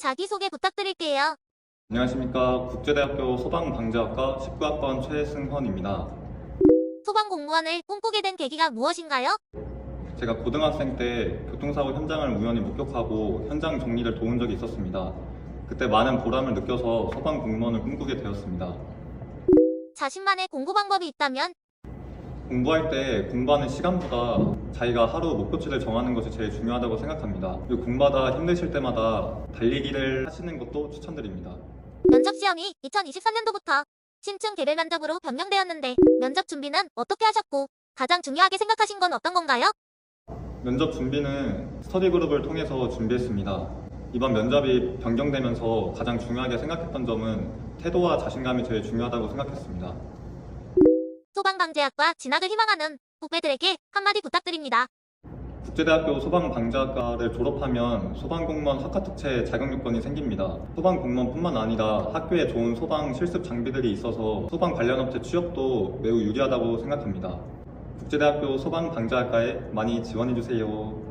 자기소개 부탁드릴게요. 안녕하십니까. 국제대학교 소방방재학과 19학번 최승헌입니다. 소방 공무원을 꿈꾸게 된 계기가 무엇인가요? 제가 고등학생 때 교통사고 현장을 우연히 목격하고 현장 정리를 도운 적이 있었습니다. 그때 많은 보람을 느껴서 소방 공무원을 꿈꾸게 되었습니다. 자신만의 공부 방법이 있다면 공부할 때 공부하는 시간보다 자기가 하루 목표치를 정하는 것이 제일 중요하다고 생각합니다. 그리고 공부하다 힘드실 때마다 달리기를 하시는 것도 추천드립니다. 면접 시험이 2023년도부터 신층 개별 면접으로 변경되었는데 면접 준비는 어떻게 하셨고 가장 중요하게 생각하신 건 어떤 건가요? 면접 준비는 스터디 그룹을 통해서 준비했습니다. 이번 면접이 변경되면서 가장 중요하게 생각했던 점은 태도와 자신감이 제일 중요하다고 생각했습니다. 소방방재학과 진학을 희망하는 후배들에게 한마디 부탁드립니다. 국제대학교 소방방재학과를 졸업하면 소방공무원 학과특채 자격 요건이 생깁니다. 소방공무원뿐만 아니라 학교에 좋은 소방 실습 장비들이 있어서 소방 관련 업체 취업도 매우 유리하다고 생각합니다. 국제대학교 소방방재학과에 많이 지원해주세요.